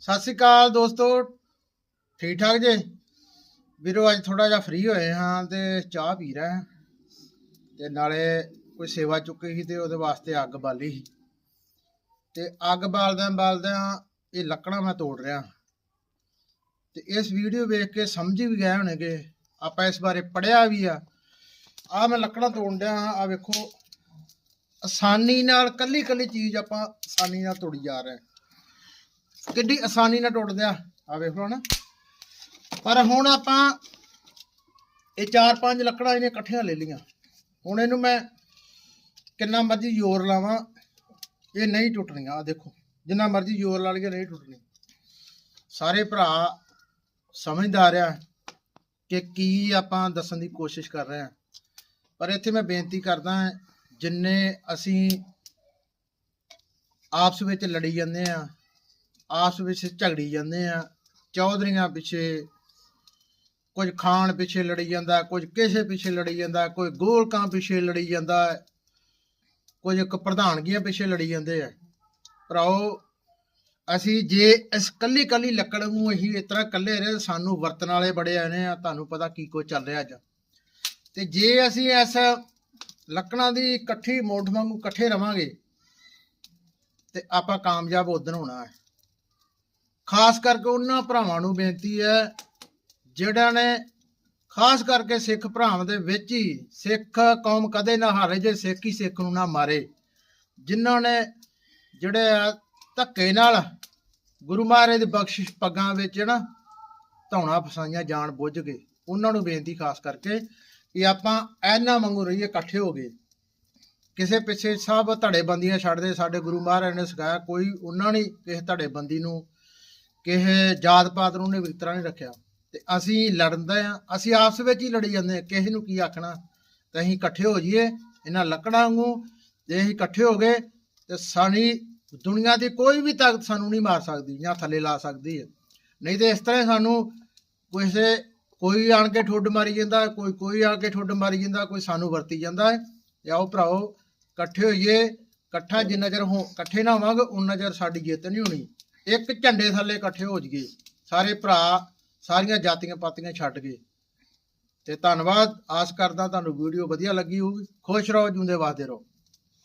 ਸਤਿ ਸ਼੍ਰੀ ਅਕਾਲ ਦੋਸਤੋ। ਠੀਕ ਠਾਕ ਜੇ? ਵੀਰੋ, ਅੱਜ ਥੋੜਾ ਜਿਹਾ ਫ੍ਰੀ ਹੋਏ ਹਾਂ ਤੇ ਚਾਹ ਪੀ ਰਹੇ ਹਾਂ। ਤੇ ਨਾਲੇ ਕੋਈ ਸੇਵਾ ਚੁੱਕੀ ਸੀ ਤੇ ਉਹਦੇ ਵਾਸਤੇ ਅੱਗ ਬਾਲੀ ਸੀ। ਤੇ ਅੱਗ ਬਾਲਦਿਆਂ ਬਾਲਦਿਆਂ ਇਹ ਲੱਕੜਾਂ ਮੈਂ ਤੋੜ ਰਿਹਾ। ਤੇ ਇਸ ਵੀਡੀਓ ਵੇਖ ਕੇ ਸਮਝ ਵੀ ਗਏ ਹੋਣਗੇ। ਆਪਾਂ ਇਸ ਬਾਰੇ ਪੜਿਆ ਵੀ ਆ। ਆ ਮੈਂ ਲੱਕੜਾਂ ਤੋੜਨ ਡਿਆ ਹਾਂ। ਆ ਵੇਖੋ। ਆਸਾਨੀ ਨਾਲ ਕੱਲੀ ਕੱਲੀ ਚੀਜ਼ ਆਪਾਂ ਆਸਾਨੀ ਨਾਲ ਤੋੜੀ ਜਾ ਰਹੇ ਹਾਂ। ਕਿੱਡੀ ਆਸਾਨੀ ਨਾਲ ਟੁੱਟਦੇ ਆ। ਆ ਵੇਖ ਲਓ ਨਾ ਪਰ ਹੁਣ ਆਪਾਂ ਇਹ ਚਾਰ ਪੰਜ ਲੱਕੜਾਂ ਇਹਨੇ ਇਕੱਠੀਆਂ ਲੈ ਲਈਆਂ। ਹੁਣ ਇਹਨੂੰ ਮੈਂ ਕਿੰਨਾ ਮਰਜ਼ੀ ਜ਼ੋਰ ਲਾਵਾਂ, ਇਹ ਨਹੀਂ ਟੁੱਟਣੀਆਂ ਆ ਦੇਖੋ। ਜਿੰਨਾ ਮਰਜ਼ੀ ਜ਼ੋਰ ਲਾ ਲਈਏ, ਨਹੀਂ ਟੁੱਟਣੀ। ਸਾਰੇ ਭਰਾ ਸਮਝਦਾਰ ਆ ਕਿ ਕੀ ਆਪਾਂ ਦੱਸਣ ਦੀ ਕੋਸ਼ਿਸ਼ ਕਰ ਰਹੇ ਹਾਂ ਪਰ ਇੱਥੇ ਮੈਂ ਬੇਨਤੀ ਕਰਦਾ ਜਿੰਨੇ ਅਸੀਂ ਆਪਸ ਵਿੱਚ ਲੜੀ ਜਾਂਦੇ ਆ ਆਪਸ ਵਿੱਚ ਝਗੜੀ ਜਾਂਦੇ ਆ ਚੌਧਰੀਆਂ ਪਿੱਛੇ ਕੁਝ ਖਾਣ ਪਿੱਛੇ ਲੜੀ ਜਾਂਦਾ ਕੁਝ ਕਿਸੇ ਪਿੱਛੇ ਲੜੀ ਜਾਂਦਾ ਕੋਈ ਗੋਲਕਾਂ ਪਿੱਛੇ ਲੜੀ ਜਾਂਦਾ ਹੈ, ਕੁਝ ਇੱਕ ਪ੍ਰਧਾਨਗੀਆਂ ਪਿੱਛੇ ਲੜੀ ਜਾਂਦੇ ਆ। ਭਰਾਓ ਅਸੀਂ ਜੇ ਇਸ ਕੱਲੀ ਕੱਲੀ ਲੱਕੜ ਨੂੰ ਅਸੀਂ ਇਸ ਤਰ੍ਹਾਂ ਕੱਲੇ ਰਹੇ ਸਾਨੂੰ ਵਰਤਣ ਵਾਲੇ ਬੜੇ ਆਨੇ ਆ ਤੁਹਾਨੂੰ ਪਤਾ ਕੀ ਕੁਝ ਚੱਲ ਰਿਹਾ ਅੱਜ। ਤੇ ਜੇ ਅਸੀਂ ਇਸ ਲੱਕੜਾਂ ਦੀ ਇਕੱਠੀ ਮੋਠ ਵਾਂਗੂ ਇਕੱਠੇ ਰਵਾਂਗੇ ਤੇ ਆਪਾਂ ਕਾਮਯਾਬ ਉਦਣ ਹੋਣਾ ਹੈ। ਖਾਸ ਕਰਕੇ ਉਹਨਾਂ ਭਰਾਵਾਂ ਨੂੰ ਬੇਨਤੀ ਹੈ ਜਿਹੜਾ ਨੇ ਖਾਸ ਕਰਕੇ ਸਿੱਖ ਭਰਾਵਾਂ ਦੇ ਵਿੱਚ ਹੀ ਸਿੱਖ ਕੌਮ ਕਦੇ ਨਾ ਹਾਰੇ ਜੇ ਸਿੱਖ ਹੀ ਸਿੱਖ ਨੂੰ ਨਾ ਮਾਰੇ, ਜਿਨ੍ਹਾਂ ਨੇ ਜਿਹੜੇ ਆ ਧੱਕੇ ਨਾਲ ਗੁਰੂ ਮਹਾਰਾਜ ਦੇ ਬਖਸ਼ਿਸ਼ ਪੱਗਾਂ ਵਿੱਚ ਨਾ ਧੌਣਾ ਫਸਾਈਆਂ ਜਾਣ ਬੁੱਝ ਕੇ ਉਹਨਾਂ ਨੂੰ ਬੇਨਤੀ ਖਾਸ ਕਰਕੇ ਕਿ ਆਪਾਂ ਐਨਾ ਵਾਂਗੂ ਰਹੀਏ, ਇਕੱਠੇ ਹੋ ਗਏ। ਕਿਸੇ ਪਿੱਛੇ ਸਭ ਧੜੇਬੰਦੀਆਂ ਛੱਡਦੇ, ਸਾਡੇ ਗੁਰੂ ਮਹਾਰਾਜ ਨੇ ਸਿਖਾਇਆ, ਕੋਈ ਉਹਨਾਂ ਨੇ ਕਿਸੇ ਧੜੇਬੰਦੀ ਨੂੰ ਕਿਸੇ ਜਾਤ ਪਾਤ ਨੂੰ ਨੇ ਵਿਤਰਾ ਨਹੀਂ ਰੱਖਿਆ। ਤੇ ਅਸੀਂ ਲੜਦੇ ਆ, ਅਸੀਂ ਆਪਸ ਵਿੱਚ ਹੀ ਲੜੀ ਜਾਂਦੇ ਆ, ਕਿਸੇ ਨੂੰ ਕੀ ਆਖਣਾ। ਤੇ ਅਸੀਂ ਇਕੱਠੇ ਹੋ ਜਾਈਏ, ਇਹਨਾਂ ਲੱਕੜਾਂ ਵਾਂਗੂ, ਜੇ ਅਸੀਂ ਇਕੱਠੇ ਹੋ ਗਏ, ਤੇ ਸਾਡੀ ਦੁਨੀਆ ਦੀ ਕੋਈ ਵੀ ਤਾਕਤ ਸਾਨੂੰ ਨਹੀਂ ਮਾਰ ਸਕਦੀ, ਜਾਂ ਥੱਲੇ ਲਾ ਸਕਦੀ ਹੈ। ਨਹੀਂ ਤੇ ਇਸ ਤਰ੍ਹਾਂ ਸਾਨੂੰ ਕਿਸੇ, ਕੋਈ ਆਣ ਕੇ ਠੁੱਡ ਮਾਰੀ ਜਾਂਦਾ, ਕੋਈ ਕੋਈ ਆ ਕੇ ਠੁੱਡ ਮਾਰੀ ਜਾਂਦਾ, ਕੋਈ ਸਾਨੂੰ ਵਰਤੀ ਜਾਂਦਾ ਹੈ। ਤੇ ਆਓ ਭਰਾਓ, ਇਕੱਠੇ ਹੋਈਏ, ਇਕੱਠਾ ਜਿੰਨਾ ਚਿਰ ਹੋ, ਇਕੱਠੇ ਨਾ ਹੋਵਾਂਗੇ, ਉਨਾ ਚਿਰ ਸਾਡੀ ਜਿੱਤ ਨਹੀਂ ਹੋਣੀ। ਇੱਕ ਝੰਡੇ ਥੱਲੇ ਇਕੱਠੇ ਹੋ ਜਾਈਏ, ਸਾਰੇ ਭਰਾ, ਸਾਰੀਆਂ ਜਾਤੀਆਂ ਪਾਤੀਆਂ ਛੱਡ ਕੇ ਤੇ ਧੰਨਵਾਦ, ਆਸ ਕਰਦਾ ਤੁਹਾਨੂੰ ਵੀਡੀਓ ਵਧੀਆ ਲੱਗੀ ਹੋਊਗੀ। ਖੁਸ਼ ਰਹੋ, ਜਿਉਂਦੇ ਵਾਸਤੇ ਰਹੋ।